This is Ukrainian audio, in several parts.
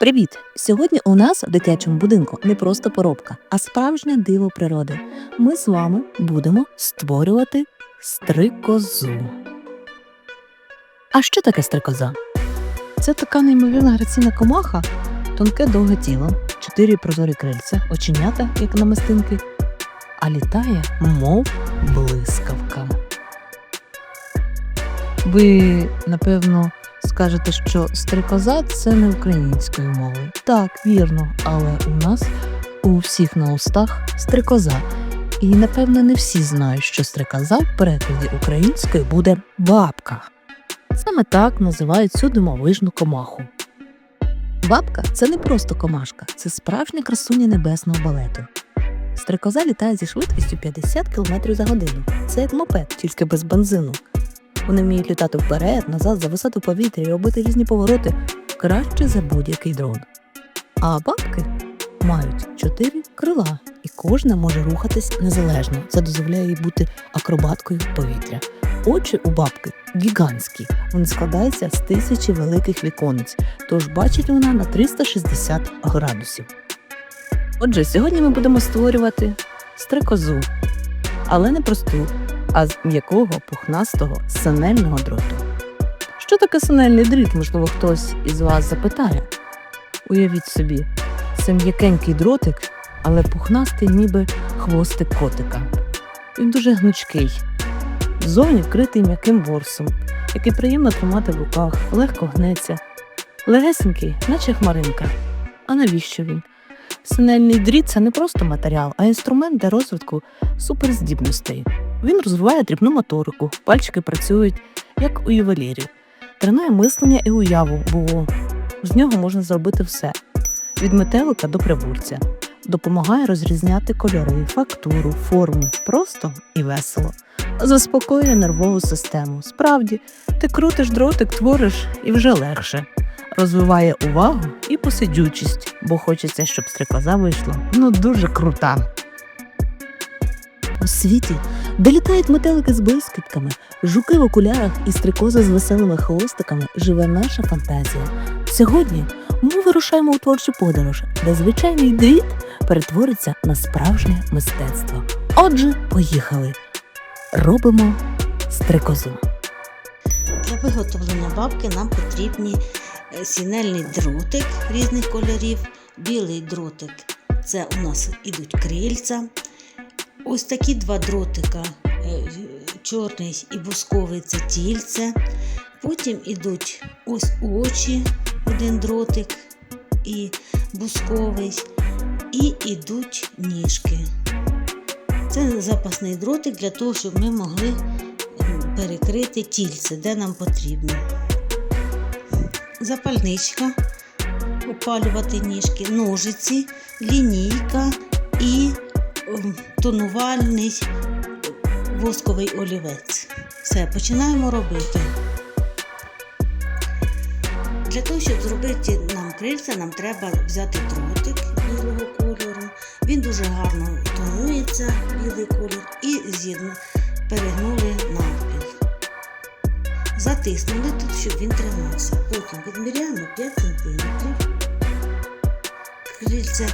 Привіт! Сьогодні у нас в дитячому будинку не просто поробка, а справжнє диво природи. Ми з вами будемо створювати стрикозу. А що таке стрикоза? Це така неймовірна граційна комаха, тонке довге тіло, чотири прозорі крильця, оченята, як намистинки, а літає, мов блискавка. Ви, напевно, скажете, що стрикоза це не українською мовою. Так, вірно, але у нас у всіх на устах стрикоза. І напевно не всі знають, що стрикоза в перекладі українською буде бабка. Саме так називають цю дивовижну комаху. Бабка це не просто комашка, це справжня красуня небесного балету. Стрикоза літає зі швидкістю 50 км за годину. Це як мопед, тільки без бензину. Вони вміють літати вперед, назад, зависати в повітрі і робити різні повороти краще за будь-який дрон. А бабки мають чотири крила, і кожна може рухатись незалежно. Це дозволяє їй бути акробаткою повітря. Очі у бабки гігантські. Вони складаються з тисячі великих віконець, тож бачить вона на 360 градусів. Отже, сьогодні ми будемо створювати стрикозу, але не просту, а з м'якого пухнастого синельного дроту. Що таке синельний дріт, можливо, хтось із вас запитає? Уявіть собі, це м'якенький дротик, але пухнастий, ніби хвостик котика. Він дуже гнучкий, ззовні вкритий м'яким ворсом, який приємно тримати в руках, легко гнеться, легесенький, наче хмаринка. А навіщо він? Синельний дріт це не просто матеріал, а інструмент для розвитку суперздібностей. Він розвиває дрібну моторику, пальчики працюють як у ювелірів, тренує мислення і уяву, бо з нього можна зробити все від метелика до прибульця. Допомагає розрізняти кольори, фактуру, форму просто і весело. Заспокоює нервову систему. Справді, ти крутиш дротик, твориш і вже легше. Розвиває увагу і посидючість, бо хочеться, щоб стрикоза вийшла ну дуже крута. У світі, де літають метелики з блискітками, жуки в окулярах і стрикоза з веселими хвостиками, живе наша фантазія. Сьогодні ми вирушаємо у творчу подорож, де звичайний дріт перетвориться на справжнє мистецтво. Отже, поїхали. Робимо стрикозу. Для виготовлення бабки нам потрібні е, сінельний дротик різних кольорів, білий дротик це у нас ідуть крильця. Ось такі два дротика, е, чорний і бусковий це тільце. Потім ідуть ось очі, один дротик і бусковий, і ідуть ніжки. Це запасний дротик для того, щоб ми могли перекрити тільце, де нам потрібно. Запальничка, опалювати ніжки, ножиці, лінійка і тонувальний восковий олівець. Все, починаємо робити. Для того, щоб зробити нам крильця, нам треба взяти дротик білого кольору. Він дуже гарно тонується, білий колір, і з'єдна- перегнули навпіл. Затиснули тут, щоб він тримався. Потім відміряємо 5 см. Крильця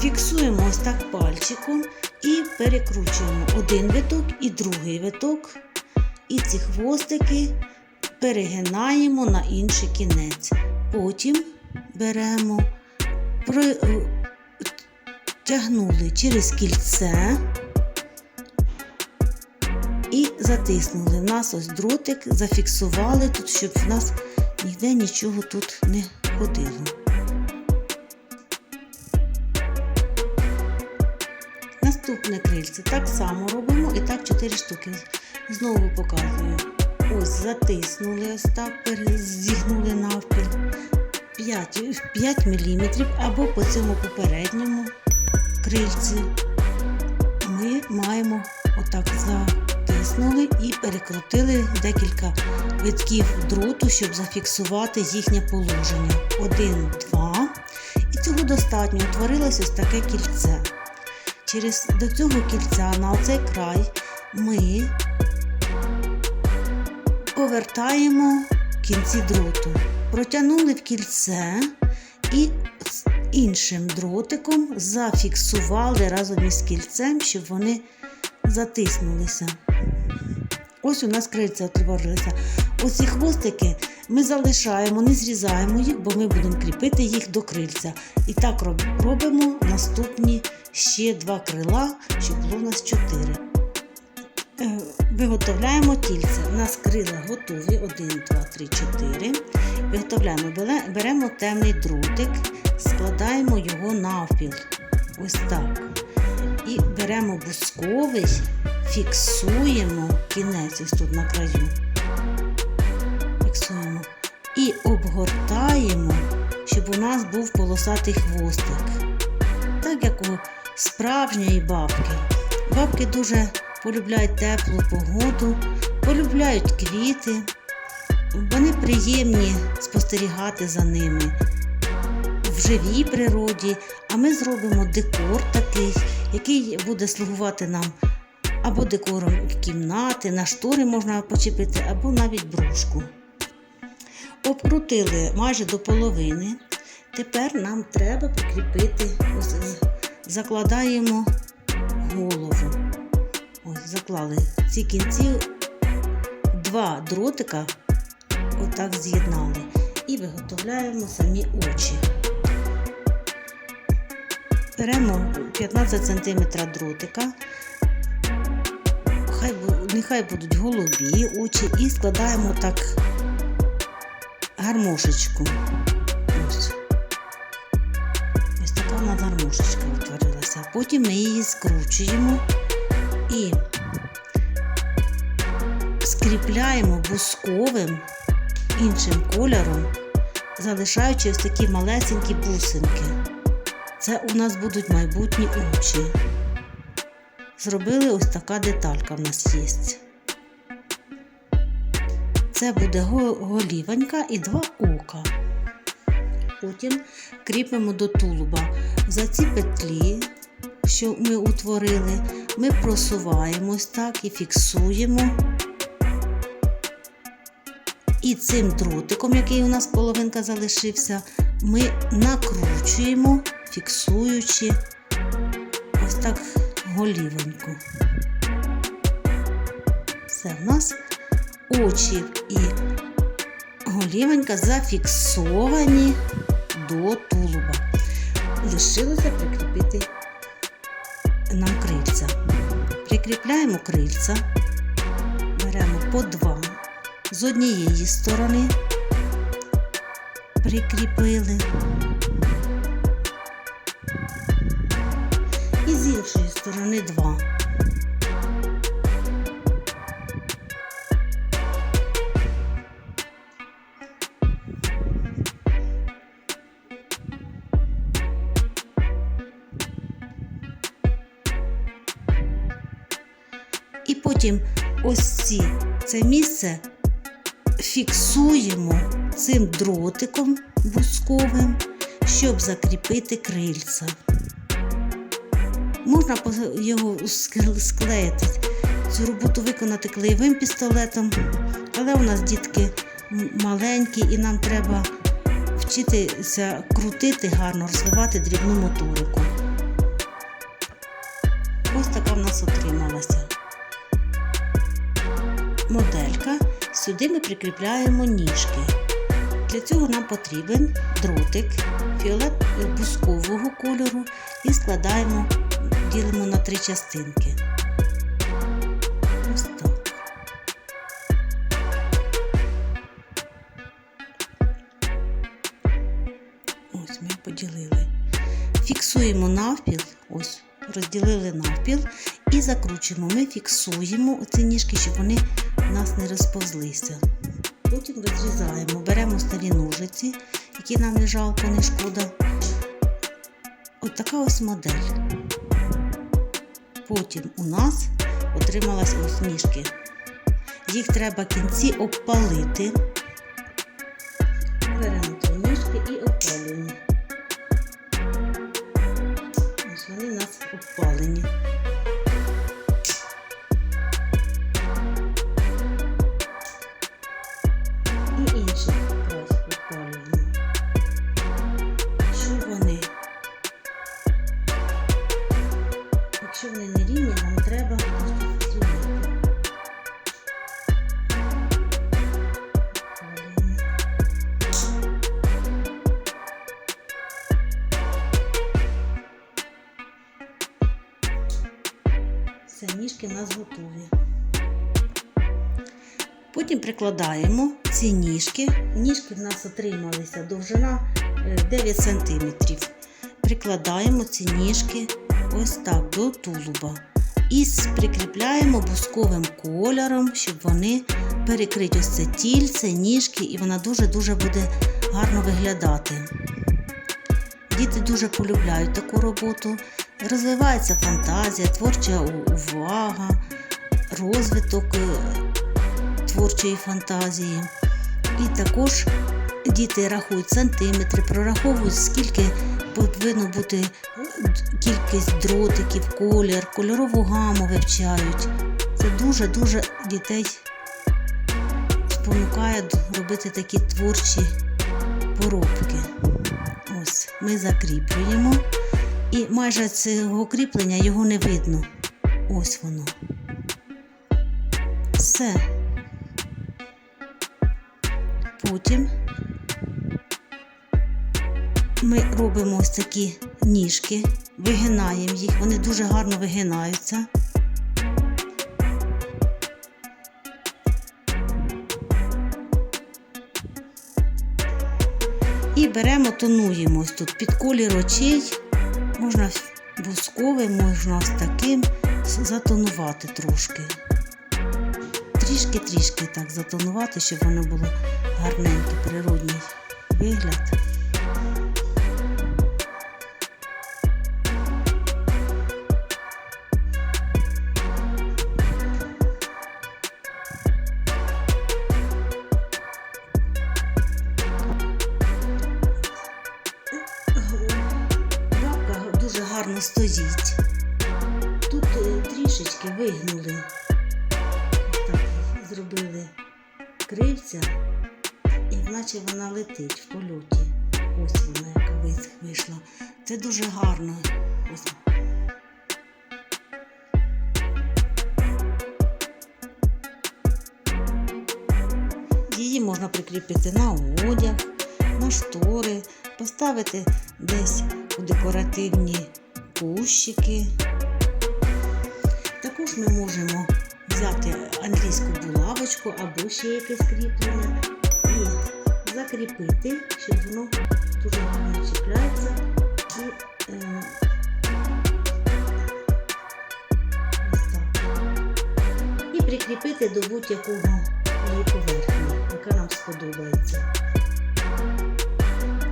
фіксуємо ось так пальчиком і перекручуємо один виток і другий виток. І ці хвостики перегинаємо на інший кінець. Потім беремо, е, тягнули через кільце і затиснули. У нас ось дротик, зафіксували тут, щоб в нас ніде нічого тут не ходило. Наступне крильце так само робимо і так 4 штуки. Знову показую. Ось затиснули, ось так зігнули навпіл 5, 5 мм або по цьому попередньому крильці. Ми маємо отак затиснули і перекрутили декілька витків дроту, щоб зафіксувати їхнє положення. Один, два. І цього достатньо. Утворилось ось таке кільце. Через до цього кільця на оцей край ми повертаємо кінці дроту. Протягнули в кільце і іншим дротиком зафіксували разом із кільцем, щоб вони затиснулися. Ось у нас крильця утворилися. Ось ці хвостики ми залишаємо, не зрізаємо їх, бо ми будемо кріпити їх до крильця. І так робимо наступні ще два крила, щоб було у нас чотири. Е, Виготовляємо тільце. У нас крила готові. 1, 2, 3, 4. Виготовляємо, беремо темний дротик, складаємо його навпіл. Ось так. І беремо бусковий, фіксуємо кінець ось тут на краю. Фіксуємо. І обгортаємо, щоб у нас був полосатий хвостик. Так як у справжньої бабки. Бабки дуже полюбляють теплу погоду, полюбляють квіти. Вони приємні спостерігати за ними в живій природі, а ми зробимо декор такий, який буде слугувати нам або декором кімнати, на штори можна почепити, або навіть брушку. Обкрутили майже до половини. Тепер нам треба прикріпити, закладаємо голову. Ось, заклали ці кінці, два дротика отак з'єднали і виготовляємо самі очі. Беремо 15 см дротика, нехай будуть голубі очі, і складаємо так гармошечку. Ось. Ось така в нас гармошечка утворилася. Потім ми її скручуємо і скріпляємо бусковим іншим кольором, залишаючи ось такі малесенькі бусинки. Це у нас будуть майбутні очі. Зробили ось така деталька в нас є. Це буде го- голівонька і два ока. Потім кріпимо до тулуба. За ці петлі, що ми утворили, ми просуваємо ось так і фіксуємо. І цим дротиком, який у нас половинка залишився, ми накручуємо, фіксуючи ось так голівоньку. Все, в нас очі і голівонька зафіксовані до тулуба. Лишилося прикріпити нам крильця. Прикріпляємо крильця, беремо по два з однієї сторони, прикріпили. Іншої два. І потім ось ці, це місце фіксуємо цим дротиком бусковим, щоб закріпити крильця. Можна його склеїти, цю роботу виконати клеєвим пістолетом, але у нас дітки маленькі і нам треба вчитися крутити гарно, розвивати дрібну моторику. Ось така в нас отрималася моделька. Сюди ми прикріпляємо ніжки. Для цього нам потрібен дротик фіолет бускового кольору і складаємо, ділимо на три частинки. Ось так. Ось ми поділили. Фіксуємо навпіл, ось, розділили навпіл і закручуємо. Ми фіксуємо ці ніжки, щоб вони у нас не розповзлися. Потім розрізаємо, беремо старі ножиці, які нам не жалко, не шкода. От така ось модель. Потім у нас отрималась ось. Їх треба кінці обпалити. Беремо ніжки і обпалюємо. Ось вони у нас обпалені. І інший прикладаємо ці ніжки. Ніжки в нас отрималися довжина е, 9 см. Прикладаємо ці ніжки ось так до тулуба. І прикріпляємо бусковим кольором, щоб вони перекриті ось це тільце, ніжки, і вона дуже-дуже буде гарно виглядати. Діти дуже полюбляють таку роботу. Розвивається фантазія, творча увага, розвиток е, творчої фантазії. І також діти рахують сантиметри, прораховують, скільки повинно бути кількість дротиків, колір, кольорову гаму вивчають. Це дуже-дуже дітей спонукає робити такі творчі поробки. Ось ми закріплюємо. І майже цього кріплення його не видно. Ось воно. Все. Потім ми робимо ось такі ніжки, вигинаємо їх, вони дуже гарно вигинаються. І беремо, тонуємо ось тут під колір очей. Можна бусковим, можна ось таким затонувати трошки. Трішки-трішки так затонувати, щоб воно було гарненький, природній вигляд. Дуже гарно стоїть. Тут е, трішечки вигнули. Зробили крильця, і наче вона летить в польоті. Ось вона, яка вийшла. Це дуже гарно. Ось. Її можна прикріпити на одяг, на штори, поставити десь у декоративні кущики. Також ми можемо взяти англійську булавочку або ще якесь кріплення і закріпити, щоб воно дуже гарно чіпляється. І, е, і прикріпити до будь-якого її поверхні, яка нам сподобається.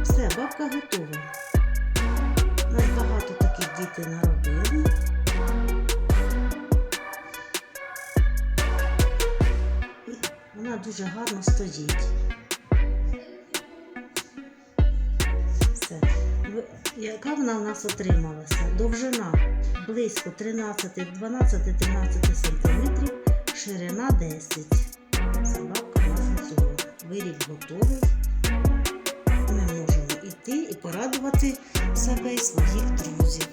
Все, бабка готова. У нас багато таких діти наробили. Вона дуже гарно стоїть. Все. Яка вона в нас отрималася? Довжина близько 13-12-13 см, ширина 10 Ця бабка у нас готова. Виріб готовий. Ми можемо йти і порадувати себе і своїх друзів.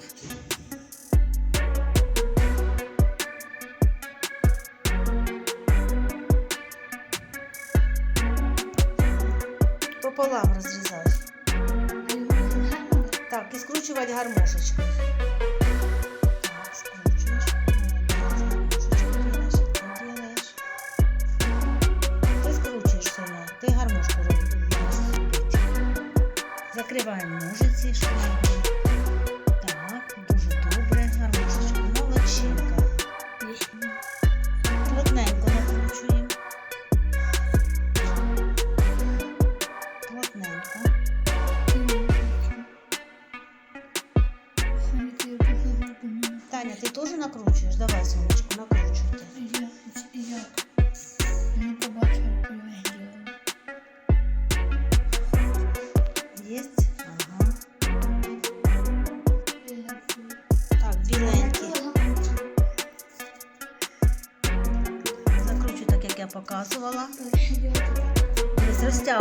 Гармошечку робиш, робиш. Ти скручуєш Соня, ти гармошку робиш Закрываем ножицы, ножиці,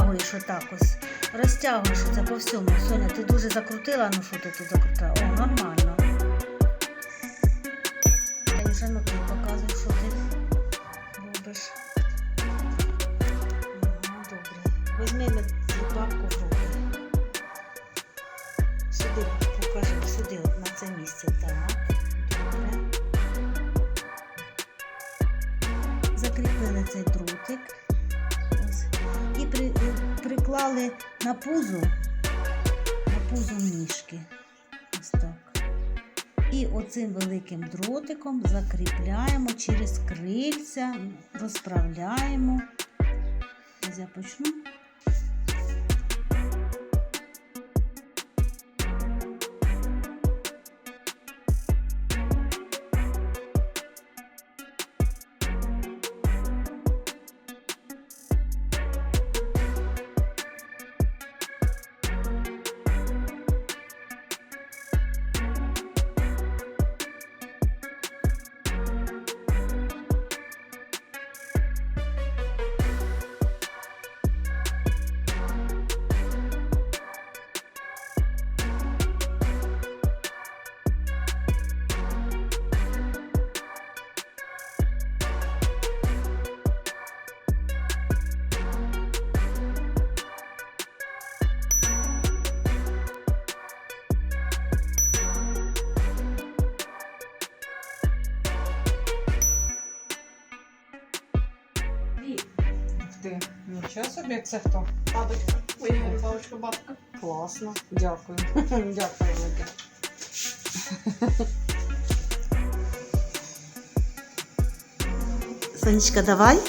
розтягуєш отак ось. Розтягуєш це по всьому. Соня, ти дуже закрутила, ну що ти тут закрутила? О, нормально. Танюша, ну ти показуєш, що на пузо, на пузо ніжки. Ось так. І оцим великим дротиком закріпляємо через крильця, розправляємо. Я почну. Нічого собі, це хто? Бабочка. Ой, бабочка, бабка. Класно. Дякую. Дякую, велике. Сонечка, давай.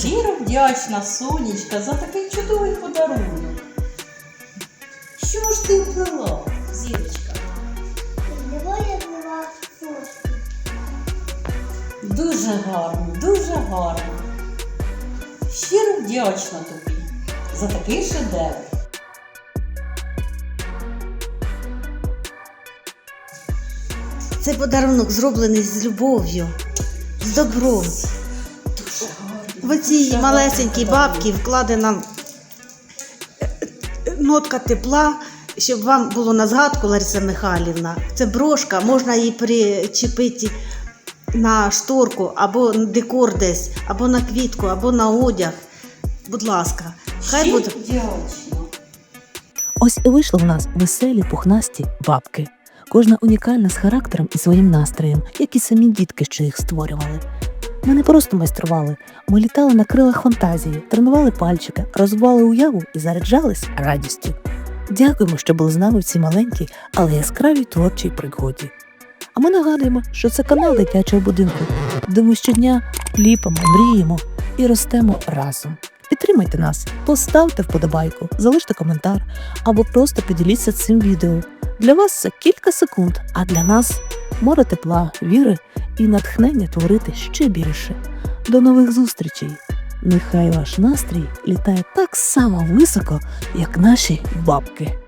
Щиро вдячна, сонечка, за такий чудовий подарунок. Що ж ти вплила, зірочка? Дуже гарно, дуже гарно. Щиро вдячна тобі за такий шедевр. Цей подарунок зроблений з любов'ю, з добром. Дуже гарно. В цій малесенькій бабці вкладена е, е, нотка тепла, щоб вам було на згадку, Лариса Михайлівна. Це брошка, можна її причепити на шторку, або на декор десь, або на квітку, або на одяг. Будь ласка, хай буде. Ось і вийшли в нас веселі пухнасті бабки. Кожна унікальна з характером і своїм настроєм, як і самі дітки, що їх створювали. Ми не просто майстрували, ми літали на крилах фантазії, тренували пальчики, розвивали уяву і заряджались радістю. Дякуємо, що були з нами в цій маленькій, але яскравій творчій пригоді. Ми нагадуємо, що це канал дитячого будинку, де ми щодня ліпимо, мріємо і ростемо разом. Підтримайте нас, поставте вподобайку, залиште коментар або просто поділіться цим відео. Для вас це кілька секунд, а для нас море тепла, віри і натхнення творити ще більше. До нових зустрічей! Нехай ваш настрій літає так само високо, як наші бабки.